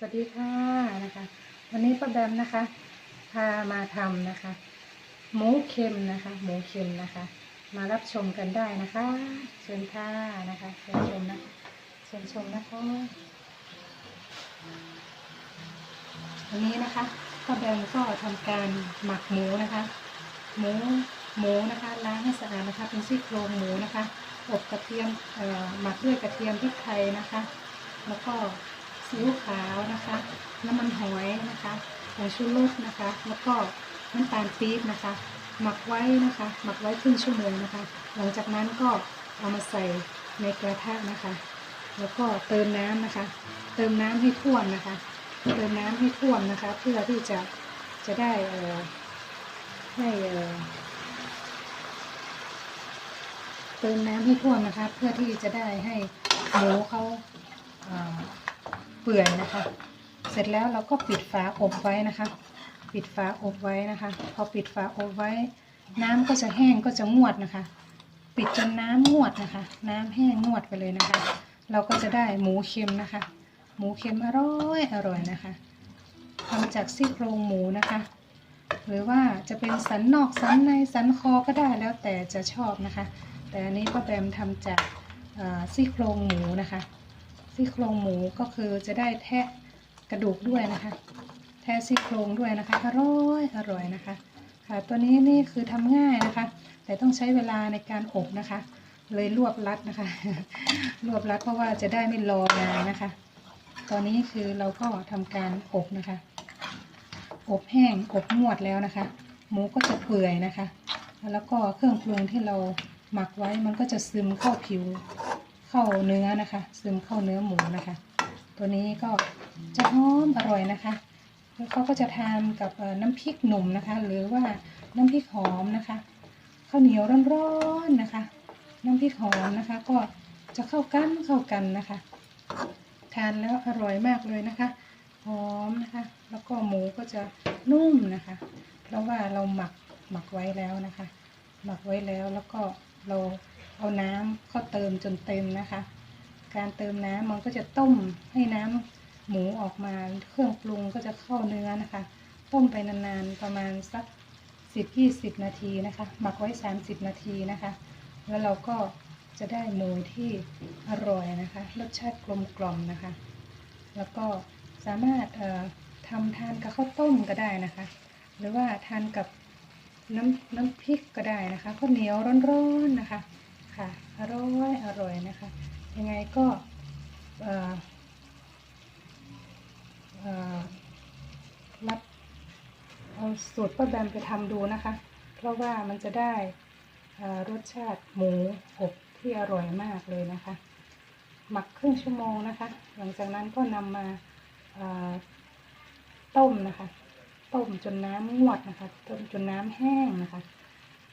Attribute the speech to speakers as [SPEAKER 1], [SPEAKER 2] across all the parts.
[SPEAKER 1] สวัสดีค่ะนะคะ วันนี้ป้าแบมนะคะ พามาทำนะคะ หมูเค็มนะคะ หมูเค็มนะคะ มารับชมกันได้นะคะ เชิญค่ะนะคะเชิญชมนะเชิญชมนะคะวันนี้นะคะป้าแบมก็ทำการหมักหมูนะคะ หมูหมูนะคะล้างให้สะอาดนะคะ เป็นซี่โครงหมูนะคะอบกระเทียมเอ่อหมักด้วยกระเทียมพริกไทยนะคะ แล้วก็ ซีอิ๊วขาวนะคะ น้ำมันหอยนะคะผงชูรสนะคะ แล้วก็น้ำตาลปี๊บนะคะ หมักไว้นะคะ หมักไว้ครึ่งชั่วโมงนะคะ หลังจากนั้นก็เอามาใส่ในกระทะนะคะ แล้วก็เติมน้ำนะคะ เติมน้ำให้ท่วมนะคะ เติมน้ำให้ท่วมนะคะ เพื่อที่จะจะได้เอ่อให้เอ่อเติมน้ำให้ท่วมนะคะ เพื่อที่จะได้ให้หมูเขาอ่า ปื่อยนะคะ เสร็จแล้วเราก็ปิดฝาอบไว้นะคะ ปิดฝาอบไว้นะคะ พอปิดฝาอบไว้ น้ำก็จะแห้งก็จะงวดนะคะ ปิดจนน้ำงวดนะคะ น้ำแห้งงวดไปเลยนะคะ เราก็จะได้หมูเค็มนะคะ หมูเค็มอร่อยอร่อยนะคะทำจากซี่โครงหมูนะคะ หรือว่าจะเป็นสันนอกสันในสันคอก็ได้แล้วแต่จะชอบนะคะ แต่อันนี้ป้าแบมทำจากซี่โครงหมูนะคะ ซี่โครงหมูก็คือจะได้แทะกระดูกด้วยนะคะ แทะซี่โครงด้วยนะคะ อร่อยอร่อยนะคะ ค่ะ ตัวนี้นี่คือทำง่ายนะคะ แต่ต้องใช้เวลาในการอบนะคะ เลยรวบรัดนะคะ รวบรัดเพราะว่าจะได้ไม่รอนานนะคะ ตอนนี้คือเราก็ทำการอบนะคะ อบแห้งอบงวดแล้วนะคะ หมูก็จะเปื่อยนะคะ แล้วก็เครื่องปรุงที่เราหมักไว้มันก็จะซึมเข้าผิว เข้าเนื้อนะคะ ซึมเข้าเนื้อหมูนะคะ ตัวนี้ก็จะหอมอร่อยนะคะแล้วเขาก็จะทานกับน้ำพริกหนุ่มนะคะ หรือว่าน้ำพริกหอมนะคะข้าวเหนียวร้อนๆนะคะ น้ำพริกหอมนะคะ ก็จะเข้ากันเข้ากันนะคะ ทานแล้วอร่อยมากเลยนะคะหอมนะคะ แล้วก็หมูก็จะนุ่มนะคะ เพราะว่าเราหมักหมักไว้แล้วนะคะ หมักไว้แล้วแล้วก็เรา เอาน้ำเข้าเติมจนเต็มนะคะ การเติมน้ำมันก็จะต้มให้น้ำหมูออกมาเครื่องปรุงก็จะเข้าเนื้อนะคะ ต้มไปนานๆประมาณสักสิบยี่สิบนาทีนะคะ หมักไว้สามสิบนาทีนะคะ แล้วเราก็จะได้หมูที่อร่อยนะคะ รสชาติกลมกล่อมนะคะ แล้วก็สามารถทำทานกับข้าวต้มก็ได้นะคะ หรือว่าทานกับน้ำน้ำพริกก็ได้นะคะข้าวเหนียวร้อนๆนะคะ ค่ะ อร่อยอร่อยนะคะ ยังไงก็รับเอาสูตรป้าแบมไปทำดูนะคะ เพราะว่ามันจะได้รสชาติหมูอบที่อร่อยมากเลยนะคะ หมักครึ่งชั่วโมงนะคะ หลังจากนั้นก็นำมาต้มนะคะ ต้มจนน้ำงวดนะคะ ต้มจนน้ำแห้งนะคะ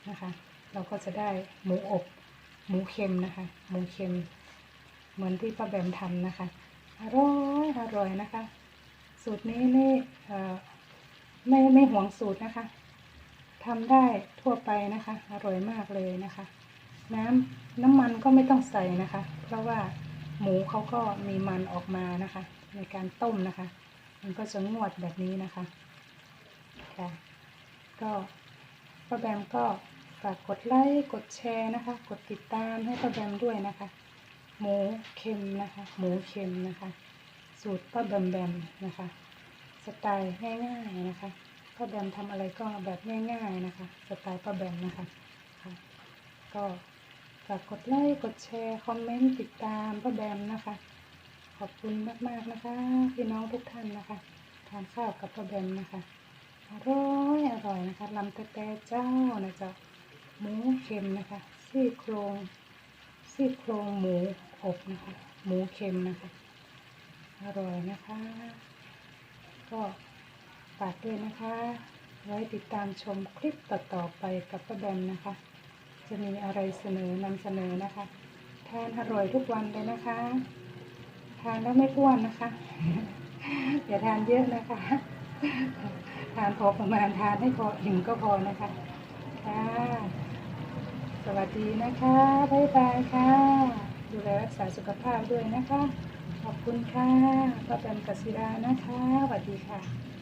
[SPEAKER 1] นะคะ เราก็จะได้หมูอบ หมูเค็มนะคะ หมูเค็ม เหมือนที่ป้าแบมทำนะคะ อร่อยอร่อยนะคะ สูตรนี้นี่ไม่ไม่หวงสูตรนะคะทำได้ทั่วไปนะคะ อร่อยมากเลยนะคะ น้ำน้ำมันก็ไม่ต้องใส่นะคะ เพราะว่าหมูเขาก็มีมันออกมานะคะ ในการต้มนะคะ มันก็จะงวดแบบนี้นะคะค่ะก็ป้าแบมก็ ฝากกดไลค์กดแชร์นะคะ กดติดตามให้ป้าแบมด้วยนะคะ หมูเค็มนะคะ หมูเค็มนะคะ สูตรป้าแบมแบมนะคะ สไตล์ง่ายๆนะคะป้าแบมทำอะไรก็แบบง่ายๆนะคะ สไตล์ป้าแบมนะคะค่ะก็ฝากกดไลค์กดแชร์คอมเมนต์ติดตามป้าแบมนะคะ ขอบคุณมากๆนะคะพี่น้องทุกท่านนะคะทานข้าวกับป้าแบมนะคะอร่อยอร่อยนะคะลำแต่แต่เจ้านะจ๊ะ หมูเค็มนะคะซี่โครงซี่โครงหมูอบนะคะ หมูเค็มนะคะ อร่อยนะคะ ก็ฝากด้วยนะคะ ไว้ติดตามชมคลิปต่อๆไปกับป้าแบมนะคะ จะมีอะไรเสนอนำเสนอนะคะ ทานอร่อยทุกวันเลยนะคะ ทานแล้วไม่อ้วนนะคะอย่าทานเยอะนะคะ ทานพอประมาณทานให้พออิ่มก็พอนะคะค่ะ สวัสดีนะคะ บ๊ายบายค่ะ ดูแลรักษาสุขภาพด้วยนะคะ ขอบคุณค่ะป้าแปมกัสซิดานะคะ สวัสดีค่ะ